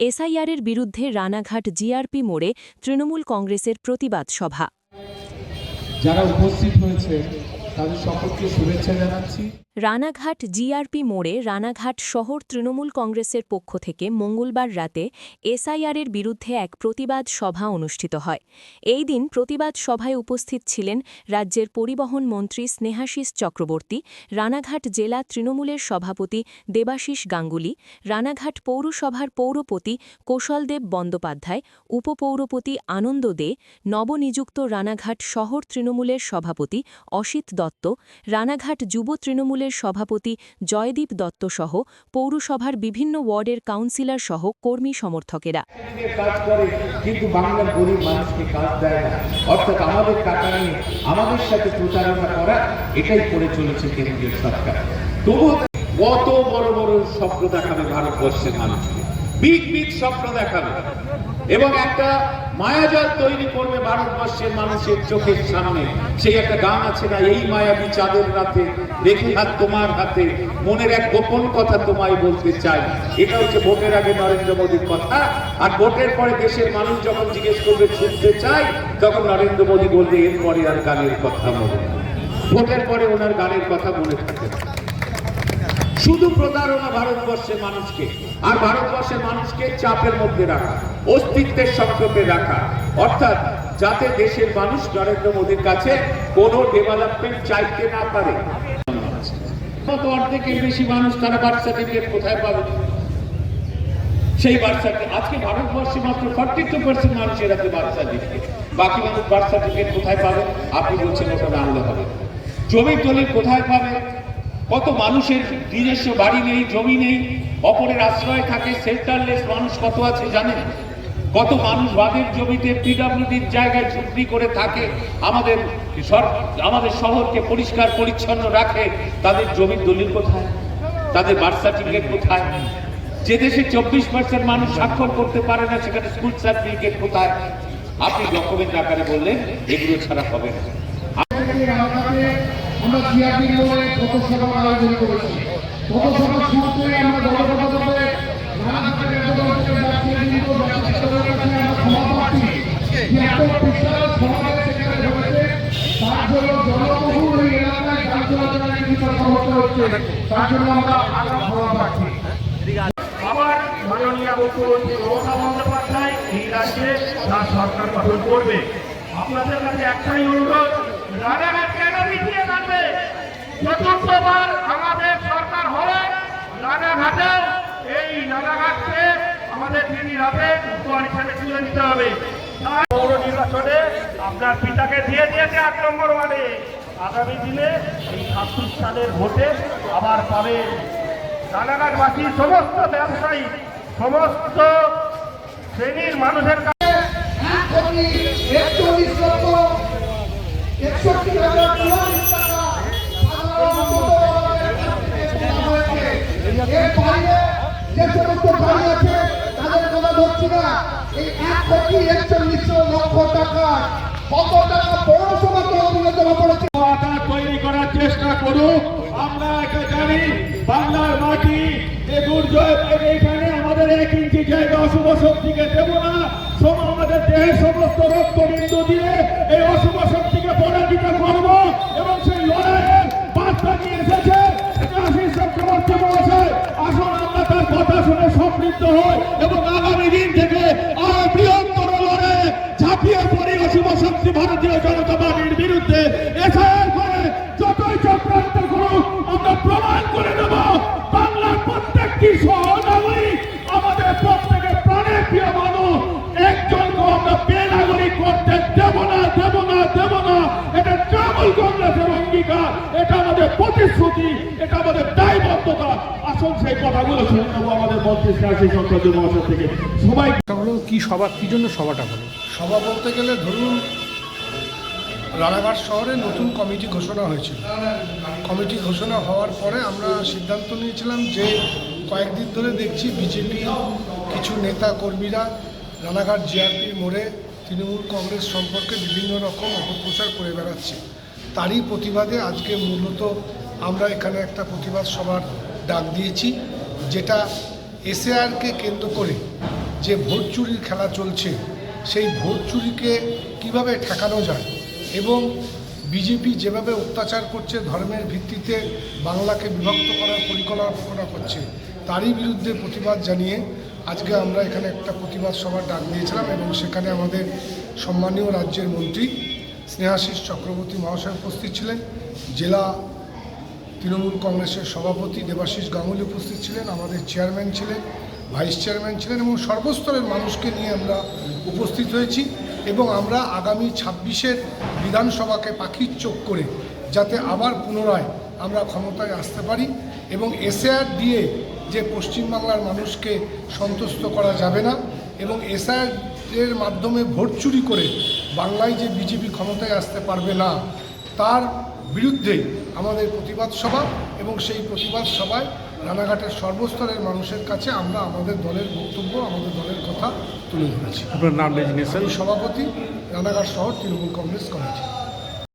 এসআইআরের বিরুদ্ধে রানাঘাট জিআরপি মোড়ে তৃণমূল কংগ্রেসের প্রতিবাদ সভা। যারা উপস্থিত হয়েছে তাদের সকলকে শুভেচ্ছা জানাচ্ছি। রানাঘাট জিআরপি মোড়ে রানাঘাট শহর তৃণমূল কংগ্রেসের পক্ষ থেকে মঙ্গলবার রাতে এসআইআরের বিরুদ্ধে এক প্রতিবাদ সভা অনুষ্ঠিত হয়। এই দিন প্রতিবাদ সভায় উপস্থিত ছিলেন রাজ্যের পরিবহন মন্ত্রী স্নেহাশিস চক্রবর্তী, রানাঘাট জেলা তৃণমূলের সভাপতি দেবাশিস গাঙ্গুলি, রানাঘাট পৌরসভার পৌরপতি কৌশলদেব বন্দ্যোপাধ্যায়, উপপৌরপতি আনন্দ দে, নবনিযুক্ত রানাঘাট শহর তৃণমূলের সভাপতি অসিত দত্ত, রানাঘাট যুব তৃণমূলের সভাপতি জয়দীপ দত্ত সহ পৌরসভার বিভিন্ন ওয়ার্ডের কাউন্সিলর সহ কর্মী সমর্থকেরা। কত বড় বড় স্বপ্ন দেখাবে ভারতবর্ষের মানুষকে। বিগ বিগ স্বপ্ন দেখাবে। এবং একটা মায়াজাল তৈরি করবে ভারতবর্ষের মানুষের চোখের সামনে। সেই একটা গান আছে না, এই মায়াবী চাঁদের রাতে রেখে হাত তোমার হাতে, মনের এক গোপন কথা তোমায় বলতে চাই। এটা হচ্ছে ভোটের আগে নরেন্দ্র মোদীর কথা। আর ভোটের পরে দেশের মানুষ যখন জিজ্ঞেস করবে, শুনতে চাই? তখন নরেন্দ্র মোদী বলবে, এরপরে আর গানের কথা মনে ভোটের পরে ওনার গানের কথা মনে থাকে না। শুধু প্রতারণা ভারতবর্ষের মানুষকে, আর ভারতবর্ষের মানুষকে চাপের মধ্যে রাখা, অস্তিত্বের সংকটে রাখা। অর্থাৎ যাতে দেশের মানুষ নরেন্দ্র মোদীর কাছে কোনো ডেভেলপমেন্ট চাইতে না পারে। কত অর্ধেকের বেশি মানুষ তারা বার্থ সার্টিফিকেট কোথায় পাবে? সেই বার্থ সার্টিফিকেট আজকে ভারতবর্ষে মাত্র ফর্টি টু পার্সেন্ট মানুষের হাতে বার্থ সার্টিফিকেট বাকি মানুষ বার্থ সার্টিফিকেট কোথায় পাবে? আপনি বলছেন ওটা আনলে হবে। জমির দলিল কোথায় পাবে? কত মানুষের নিজস্ব বাড়ি নেই, জমি নেই, অপরের আশ্রয় থাকে সেল্টারলেস মানুষ কত আছে জানেন? কত মানুষ বাদের জমিতে পিডব্লিউডির জায়গায় ঝুঁকড়ি করে থাকে, আমাদের আমাদের শহরকে পরিষ্কার, পরিচ্ছন্ন রাখে, তাদের জমির দলিল কোথায়? তাদের বার্থ সার্টিফিকেট কোথায়? যে দেশে চব্বিশ পার্সেন্ট মানুষ স্বাক্ষর করতে পারে না, সেখানে স্কুল সার্টিফিকেট কোথায়? আপনি ডকুমেন্ট আকারে বললেন, এগুলো ছাড়া হবে না। আমরা সিআরপি মোড়ে পথসভা আয়োজন করেছি। জীবিত জাতীয় স্তরের কাছে আমরা ক্ষমা প্রার্থী। যে এত বিশাল সমাবেশ সেখানে হয়েছে তার জন্য জনবহুল এই এলাকায় গাড়ি চলাচলের কিছু সমস্যা হচ্ছে। তার জন্য আমরা আগাম ক্ষমা প্রার্থী। আবার মাননীয় মুখ্যমন্ত্রী মমতা বন্দ্যোপাধ্যায় করবে। আপনাদের কাছে একটাই অনুরোধ রানাঘাট কেন চতুর্থবার আমাদের সরকার হলে রানাঘাটে এই রানাঘাটকে আমাদের দিদি রাতে উপহার হিসাবে তুলে নিতে হবে। পৌর নির্বাচনে আপনার পিতাকে দিয়ে দিয়েছে আট নম্বর ওয়ার্ডে। আগামী দিনে এই ছাব্বিশ সালের ভোটে আবার পাবেন রানাঘাটবাসী সমস্ত ব্যবসায়ী সমস্ত শ্রেণির মানুষের কাছে কোটি একচল্লিশ লক্ষ একষট্টি হাজার যে সমস্ত গাড়ি আছে, তাদের কথা ধরছি না। এই এক কোটি একচল্লিশ লক্ষ টাকা, কত টাকা পৌরসভা তহবিলে জমা পড়েছে? তৈরি করার চেষ্টা করুক আমরা এটা জানি, বাংলার মাটি যে দুর্জয় এইখানে আমাদের এক ইঞ্চি জায়গা অশুভ শক্তিকে দেব না। আমাদের দেহের সমস্ত রক্তবিন্দু দিয়ে এই অশুভ শক্তিকে পরাজিত করব এবং কথা শুনে সমৃদ্ধ এবং আগামী দিন থেকে আরও বৃহত্তর লড়াইয়ে ঝাঁপিয়ে পড়ি অশুভ শক্তি ভারতীয় জনতা পার্টির বিরুদ্ধে। এসআইআর করে যতই চক্রান্ত করুক, আমরা প্রমাণ করে দেব, বাংলার প্রত্যেকটি সহনাগরিক আমাদের প্রত্যেকের প্রাণের প্রিয় মানুষ। একজনকে আমরা বেনাগরিক করতে দেব না দেব না দেব না। এটা তৃণমূল কংগ্রেসের অঙ্গীকার এটা আমাদের প্রতিশ্রুতি এটা আমাদের দায়বদ্ধতা। আসল সেই কথাগুলো শুনে নেব আমাদের মন্ত্রী শ্রী আশিস চক্রবর্তী মহাশয় থেকে। সবাই হলো কি সভা কি জন্য সভাটা হলো? সভা বলতে গেলে ধরুন রানাঘাট শহরে নতুন কমিটি ঘোষণা হয়েছিল। কমিটি ঘোষণা হওয়ার পরে আমরা সিদ্ধান্ত নিয়েছিলাম যে কয়েকদিন ধরে দেখছি বিজেপি কিছু নেতা কর্মীরা রানাঘাট জিআরপি মোড়ে তৃণমূল কংগ্রেস সম্পর্কে বিভিন্ন রকম অপপ্রচার করে বেড়াচ্ছে। তারই প্রতিবাদে আজকে মূলত আমরা এখানে একটা প্রতিবাদ সভার ডাক দিয়েছি, যেটা এসএআরকে কেন্দ্র করে যে ভোট চুরির খেলা চলছে, সেই ভোট চুরিকে কীভাবে ঠেকানো যায় এবং বিজেপি যেভাবে অত্যাচার করছে, ধর্মের ভিত্তিতে বাংলাকে বিভক্ত করার পরিকল্পনা করছে, তারই বিরুদ্ধে প্রতিবাদ জানিয়ে আজকে আমরা এখানে একটা প্রতিবাদ সভার ডাক দিয়েছিলাম এবং সেখানে আমাদের সম্মানীয় রাজ্যের মন্ত্রী স্নেহাশিস চক্রবর্তী মহাশয় উপস্থিত ছিলেন। জেলা তৃণমূল কংগ্রেসের সভাপতি দেবাশিস গাঙ্গুলি উপস্থিত ছিলেন, আমাদের চেয়ারম্যান ছিলেন, ভাইস চেয়ারম্যান ছিলেন এবং সর্বস্তরের মানুষকে নিয়ে আমরা উপস্থিত হয়েছি এবং আমরা আগামী ছাব্বিশের বিধানসভাকে পাখির চোখ করে যাতে আবার পুনরায় আমরা ক্ষমতায় আসতে পারি এবং এসআর দিয়ে যে পশ্চিমবাংলার মানুষকে সন্তুষ্ট করা যাবে না এবং এসআর এর মাধ্যমে ভোট চুরি করে বাংলায় যে বিজেপি ক্ষমতায় আসতে পারবে না তার বিরুদ্ধে আমাদের প্রতিবাদ সভা এবং সেই প্রতিবাদ সভায় রানাঘাটের সর্বস্তরের মানুষের কাছে আমরা আমাদের দলের বক্তব্য আমাদের দলের কথা তুলে ধরেছি। আপনার নাম সভাপতি রানাঘাট শহর তৃণমূল কংগ্রেস কমিটি।